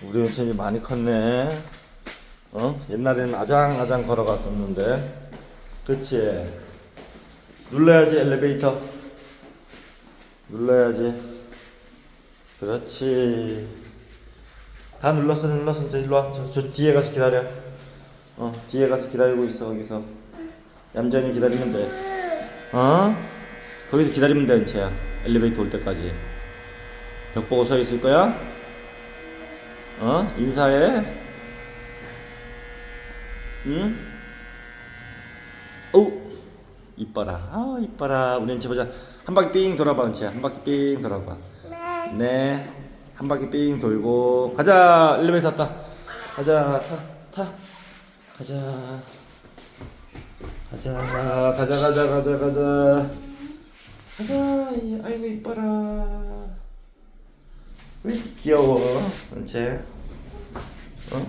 우리 은채이 많이 컸네. 어? 옛날에는 아장아장 걸어갔었는데. 그치? 눌러야지, 엘리베이터. 눌러야지. 그렇지. 다 눌렀어, 눌렀어. 이제 일로 와. 저, 저 뒤에 가서 기다려. 어, 뒤에 가서 기다리고 있어, 거기서. 얌전히 기다리면 돼. 어? 거기서 기다리면 돼, 은채야. 엘리베이터 올 때까지. 벽 보고 서 있을 거야? 어? 인사해. 응? 오! 이뻐라. 아, 이뻐라. 우리 은채 보자. 한 바퀴 삥 돌아봐, 은채야. 한 바퀴 삥 돌아봐. 네. 한 바퀴 삥 돌고. 가자! 엘리베이터 탔다. 가자, 타, 타. 가자. 가자, 가자, 가자, 가자, 가자. 가자, 이- 아이고, 이뻐라. 왜 이렇게 귀여워, 은채? 어?